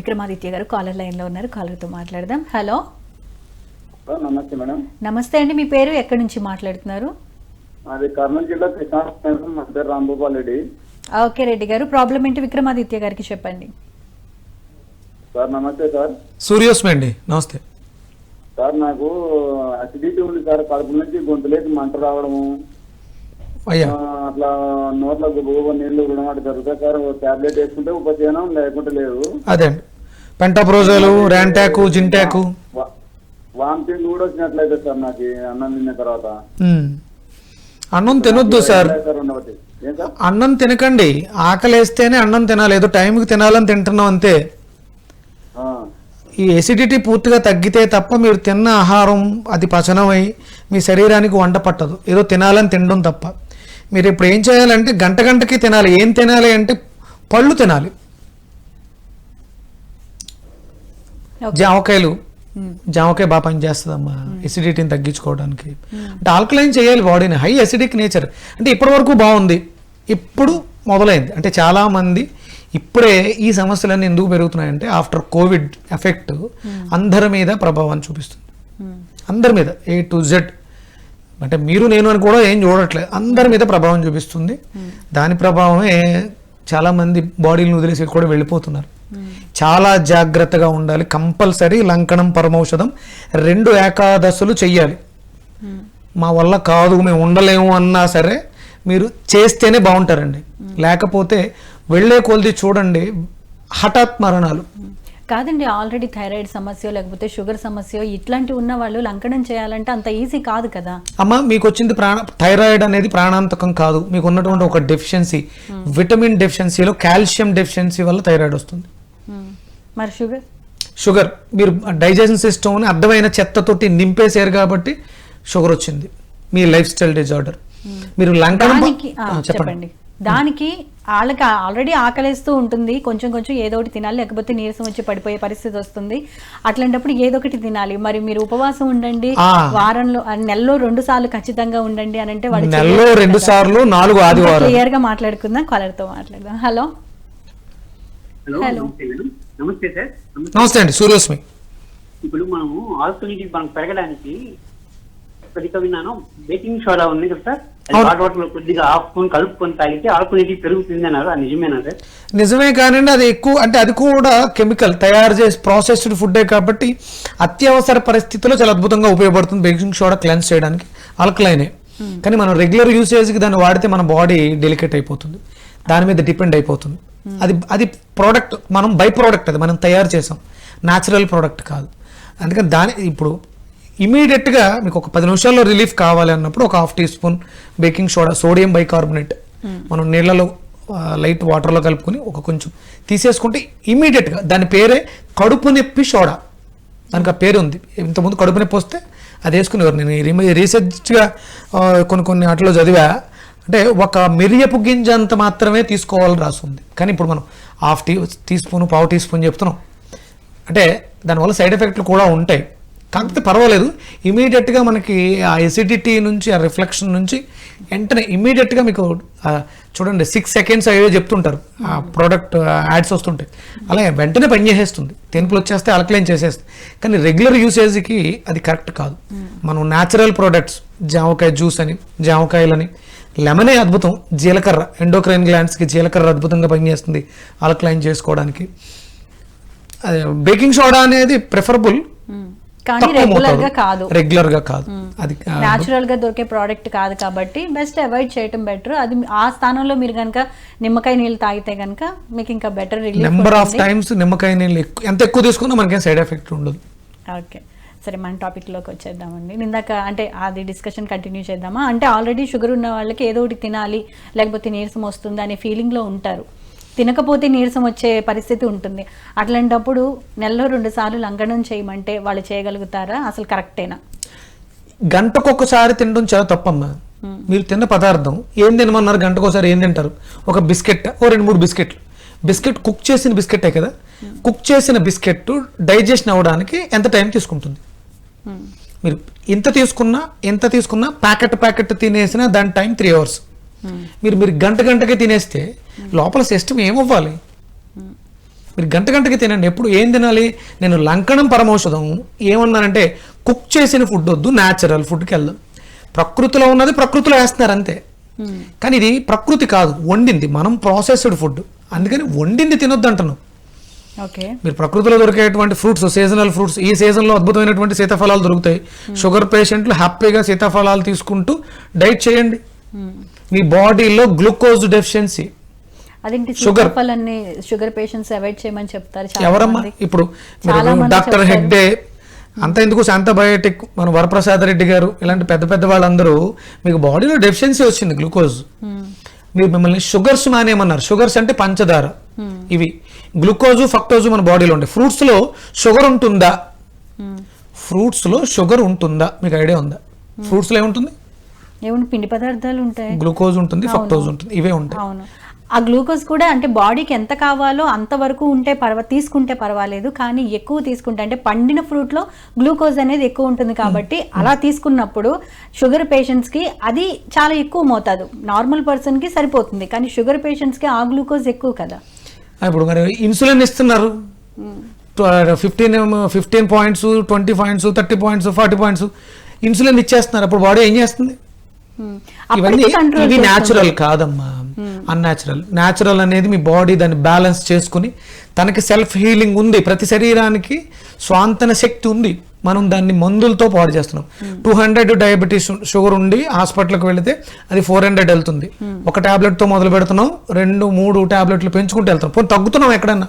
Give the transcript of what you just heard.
విక్రమాదిత్య గారు కాలర్ లైన్లో ఉన్నారు. కాలర్తో మాట్లాడదాం. హలో. నమస్తే మేడం. నమస్తే అండి. మీ పేరు ఎక్కడి నుంచి మాట్లాడుతున్నారు? అది కర్నూలు జిల్లా పేరు రాంభూపాల్ రెడ్డి. ఓకే రెడ్డి గారు ప్రాబ్లం ఏంటి? విక్రమాదిత్య గారికి చెప్పండి. సార్ నమస్తే సార్. సూర్యోస్మి అండి. నమస్తే. సార్ నాకు అసిడిటీ ఉంది సార్. కడుపు నుంచి గొంతులేకి మంట రావడము అట్లా నోట్ల నీళ్ళు రుణమాట జరుగుతాయి సార్. టాబ్లెట్ వేసుకుంటే ఉపశమనం లేకుంటే లేదు. అదే అండి. పెంటాప్రోజాలు ర్యాంటాకు జింటాకు. వామిటింగ్ కూడా వచ్చినట్లయితే సార్ నాకు అన్నం తిన్న తర్వాత. అన్నం తినొద్దు సార్. అన్నం తినకండి. ఆకలేస్తేనే అన్నం తినాలి. ఏదో టైంకి తినాలని తింటున్నాం అంతే. ఈ ఎసిడిటీ పూర్తిగా తగ్గితే తప్ప మీరు తిన్న ఆహారం అది పచనమై మీ శరీరానికి వంట పట్టదు. ఏదో తినాలని తినడం తప్ప. మీరు ఇప్పుడు ఏం చేయాలంటే గంట గంటకి తినాలి. ఏం తినాలి అంటే పళ్ళు తినాలి ఓకే. జామకాయలు. మ్మ్. జామకాయ బాగా పనిచేస్తుందమ్మా ఎసిడిటీని తగ్గించుకోవడానికి. అంటే ఆల్కలైన్ చేయాలి బాడీని. హై ఎసిడిక్ నేచర్ అంటే ఇప్పటి వరకు బాగుంది. ఇప్పుడు మొదలైంది. అంటే చాలా మంది ఇప్పుడే ఈ సమస్యలన్నీ ఎందుకు పెరుగుతున్నాయంటే ఆఫ్టర్ కోవిడ్ ఎఫెక్ట్ అందరి మీద ప్రభావం చూపిస్తుంది. అందరి మీద. ఏ టు జెడ్ అంటే మీరు నేను అని కూడా ఏం చూడట్లేదు. అందరి మీద ప్రభావం చూపిస్తుంది. దాని ప్రభావమే చాలా మంది బాడీని వదిలేసి కూడా వెళ్ళిపోతున్నారు. చాలా జాగ్రత్తగా ఉండాలి. కంపల్సరీ లంకణం పరమౌషధం రెండు ఏకాదశులు చెయ్యాలి. మా వల్ల కాదు మేము ఉండలేము అన్నా సరే మీరు చేస్తేనే బాగుంటారండి. లేకపోతే వెళ్ళే కొలిది చూడండి హఠాత్ మరణాలు. కాదండి ఆల్రెడీ థైరాయిడ్ సమస్య లేకపోతే షుగర్ సమస్య ఇట్లాంటివి ఉన్న వాళ్ళు లంకనం చేయాలంటే అంత ఈజీ కాదు కదా. అమ్మ మీకు వచ్చింది ప్రాణ థైరాయిడ్ అనేది ప్రాణాంతకం కాదు. మీకు ఉన్నటువంటి ఒక డెఫిషియన్సీ విటమిన్ డెఫిషియన్సీలో కాల్షియం డెఫిషియన్సీ వల్ల థైరాయిడ్ వస్తుంది. మరి షుగర్? షుగర్. మీరు డైజెషన్ సిస్టమ్ని అర్థమైన చెత్తతోటి నింపేశారు కాబట్టి షుగర్ వచ్చింది. మీ లైఫ్ స్టైల్ డిజార్డర్. మీరు చెప్పండి. దానికి వాళ్ళకి ఆల్రెడీ ఆకలేస్తూ ఉంటుంది. కొంచెం కొంచెం ఏదో ఒకటి తినాలి లేకపోతే నీరసం వచ్చి పడిపోయే పరిస్థితి వస్తుంది. అట్లాంటప్పుడు ఏదో ఒకటి తినాలి. మరి మీరు ఉపవాసం ఉండండి. వారంలో నెలలో రెండు సార్లు ఖచ్చితంగా ఉండండి అని అంటే వాళ్ళు నెలలో రెండు సార్లు నాలుగు ఆదివారం క్లియర్గా మాట్లాడుకుందాం కాలర్తో మాట్లాడదాం హలో హలో హలో. నమస్తే సార్. నమస్తే. అండి సూర్యోస్మి. ఇప్పుడు మనము ఆల్కలిటీ మనం పెరగడానికి కొద్దిగా విన్నాను. బేకింగ్ సోడా ఉంది కదా సార్. హాట్ వాటర్లో కొద్దిగా స్పూన్ కలుపుకొని తాగితే ఆల్కలిటీ పెరుగుతుంది అన్నారు. అది నిజమేనా సార్? నిజమే కానండి అది ఎక్కువ అంటే అది కూడా కెమికల్ తయారు చేసి ప్రాసెస్డ్ ఫుడ్డే కాబట్టి అత్యవసర పరిస్థితుల్లో చాలా అద్భుతంగా ఉపయోగపడుతుంది బేకింగ్ సోడా క్లెన్స్ చేయడానికి. ఆల్కలైనే. కానీ మనం రెగ్యులర్ యూసేజ్కి దాన్ని వాడితే మన బాడీ డెలికేట్ అయిపోతుంది. దాని మీద డిపెండ్ అయిపోతుంది. అది అది ప్రోడక్ట్ మనం బై ప్రోడక్ట్ అది మనం తయారు చేసాం. న్యాచురల్ ప్రోడక్ట్ కాదు. అందుకని దాని ఇప్పుడు ఇమీడియట్గా మీకు ఒక పది నిమిషాల్లో రిలీఫ్ కావాలి అన్నప్పుడు ఒక half teaspoon baking soda sodium bicarbonate మనం నీళ్ళలో లైట్ వాటర్లో కలుపుకొని ఒక కొంచెం తీసేసుకుంటే ఇమీడియట్గా దాని పేరే కడుపు నొప్పి సోడా దానికి ఆ పేరు ఉంది. ఇంతకుముందు కడుపు నొప్పి వస్తే అది వేసుకునేవారు. నేను రీసెర్చ్గా కొన్ని కొన్ని వాటిలో చదివా. అంటే ఒక మిరియపు గింజ అంత మాత్రమే తీసుకోవాలని రాస్తుంది కానీ ఇప్పుడు మనం హాఫ్ టీ టీ స్పూన్ పావు టీ స్పూన్ చెప్తున్నాం. అంటే దానివల్ల సైడ్ ఎఫెక్ట్లు కూడా ఉంటాయి. కాకపోతే పర్వాలేదు. ఇమీడియట్గా మనకి ఆ ఎసిడిటీ నుంచి ఆ రిఫ్లెక్షన్ నుంచి వెంటనే ఇమీడియట్గా మీకు చూడండి సిక్స్ సెకండ్స్ అయ్యో చెప్తుంటారు. ఆ ప్రోడక్ట్ యాడ్స్ వస్తుంటాయి. అలాగే వెంటనే పనిచేసేస్తుంది తెనుపులు వచ్చేస్తే అలక్లైన్ చేసేస్తుంది. కానీ రెగ్యులర్ యూసేజ్కి అది కరెక్ట్ కాదు. మనం న్యాచురల్ ప్రోడక్ట్స్ జామకాయ జ్యూస్ అని జామకాయలని లెమనే అద్భుతం. జీలకర్ర. ఎండోక్రైన్ గ్లాండ్స్కి జీలకర్ర అద్భుతంగా పనిచేస్తుంది అలక్లైన్ చేసుకోవడానికి. బేకింగ్ సోడా అనేది ప్రిఫరబుల్. కానీ రెగ్యులర్గా కాదు. రెగ్యులర్గా కాదు అది న్యాచురల్గా దొరికే ప్రోడక్ట్ కాదు కాబట్టి బెస్ట్ అవాయిడ్ చేయటం బెటర్. అది ఆ స్థానంలో మీరు కనుక నిమ్మకాయ నీళ్ళు తాగితే కనుక మీకు ఇంకా బెటర్ నెంబర్ ఆఫ్ టైమ్స్ నిమ్మకాయ నీళ్ళు ఎక్కువ ఎంత ఎక్కువ తీసుకున్నా మనకేం సైడ్ ఎఫెక్ట్ ఉండదు. ఓకే. సరే మన టాపిక్లోకి వచ్చేద్దామండి. ఇందాక అంటే అది డిస్కషన్ కంటిన్యూ చేద్దామా? అంటే ఆల్రెడీ షుగర్ ఉన్న వాళ్ళకి ఏదో ఒకటి తినాలి లేకపోతే నీరసం వస్తుంది అనే ఫీలింగ్లో ఉంటారు. తినకపోతే నీరసం వచ్చే పరిస్థితి ఉంటుంది. అట్లాంటప్పుడు నెలలో రెండు సార్లు లంఘనం చేయమంటే వాళ్ళు చేయగలుగుతారా? అసలు కరెక్టేనా? గంటకొకసారి తినడం చాలా తప్పమ్మా. మీరు తిన్న పదార్థం ఏం తినమన్నారు గంటకోసారి ఏం తింటారు? ఒక బిస్కెట్ ఓ రెండు మూడు బిస్కెట్లు. బిస్కెట్ కుక్ చేసిన బిస్కెటే కదా? కుక్ చేసిన బిస్కెట్ డైజెషన్ అవ్వడానికి ఎంత టైం తీసుకుంటుంది. మీరు ఇంత తీసుకున్నా ఎంత తీసుకున్నా ప్యాకెట్ ప్యాకెట్ తినేసినా దాని టైం త్రీ అవర్స్. మీరు మీరు గంట గంటకే తినేస్తే లోపల సిస్టమ్ ఏమవ్వాలి? మీరు గంట గంటకి తినండి. ఎప్పుడు ఏం తినాలి? నేను లంకణం పరమౌషధం ఏమన్నానంటే కుక్ చేసిన ఫుడ్ వద్దు న్యాచురల్ ఫుడ్కి వెళ్దాం. ప్రకృతిలో ఉన్నది ప్రకృతిలో వేస్తున్నారు అంతే. కానీ ఇది ప్రకృతి కాదు వండింది. మనం ప్రాసెస్డ్ ఫుడ్ అందుకని వండింది తినొద్దు అంటున్నాం. మీరు ప్రకృతిలో దొరికేటువంటి ఫ్రూట్స్ సీజనల్ ఫ్రూట్స్ ఈ సీజన్లో అద్భుతమైనటువంటి సీతాఫలాలు దొరుకుతాయి. షుగర్ పేషెంట్లు హ్యాపీగా సీతాఫలాలు తీసుకుంటూ డైట్ చేయండి. మీ బాడీలో గ్లూకోజ్ డెఫిషియన్సీ. అదేంటి. సీతాఫలాన్ని షుగర్ పేషెంట్స్ అవాయిడ్ చేయమని చెప్తారు ఎవరమ్మా. ఇప్పుడు డాక్టర్. హెగ్డే అంత ఎందుకు శాంతబయోటిక్? మన వరప్రసాద్ రెడ్డి గారు ఇలాంటి పెద్ద పెద్ద వాళ్ళందరూ మీకు బాడీలో డెఫిషియన్సీ వచ్చింది గ్లూకోజ్. మీరు మిమ్మల్ని షుగర్స్ మానేయమన్నారు. షుగర్స్ అంటే పంచదార. ఇవి. గ్లూకోజు ఫక్టోజు మన బాడీలో ఉంటాయి ఫ్రూట్స్లో షుగర్ ఉంటుందా? ఫ్రూట్స్లో షుగర్ ఉంటుందా? మీకు ఐడియా ఉందా? ఫ్రూట్స్లో ఏముంటుంది? ఏమైనా పిండి పదార్థాలు ఉంటాయి. గ్లూకోజ్ ఉంటుంది. ఫక్టోజ్ ఉంటుంది ఇవే ఉంటాయి. అవును. ఆ గ్లూకోజ్ కూడా అంటే బాడీకి ఎంత కావాలో అంతవరకు ఉంటే పర్వ తీసుకుంటే పర్వాలేదు. కానీ ఎక్కువ తీసుకుంటే అంటే పండిన ఫ్రూట్లో గ్లూకోజ్ అనేది ఎక్కువ ఉంటుంది కాబట్టి అలా తీసుకున్నప్పుడు షుగర్ పేషెంట్స్కి అది చాలా ఎక్కువ మోతాదు. నార్మల్ పర్సన్కి సరిపోతుంది. కానీ షుగర్ పేషెంట్స్కి ఆ గ్లూకోజ్ ఎక్కువ కదా. ఇప్పుడు మరి ఇన్సులిన్ ఇస్తున్నారు. Fifteen fifteen points twenty points thirty points forty points insulin ఇచ్చేస్తున్నారు. అప్పుడు బాడీ ఏం చేస్తుంది? Hmm. ఇవన్నీ ఇవి న్యాచురల్ కాదమ్మా. అన్యాచురల్ న్యాచురల్ అనేది మీ బాడీ దాన్ని బ్యాలెన్స్ చేసుకుని తనకి సెల్ఫ్ హీలింగ్ ఉంది. ప్రతి శరీరానికి స్వాంతన శక్తి ఉంది. మనం దాన్ని మందులతో పాడు చేస్తున్నాం. టూ హండ్రెడ్ డయాబెటీస్ షుగర్ ఉండి హాస్పిటల్కి వెళితే అది ఫోర్ హండ్రెడ్ వెళ్తుంది. ఒక టాబ్లెట్తో మొదలు పెడుతున్నాం రెండు మూడు టాబ్లెట్లు పెంచుకుంటూ వెళ్తున్నాం. పోనీ తగ్గుతున్నాం ఎక్కడన్నా?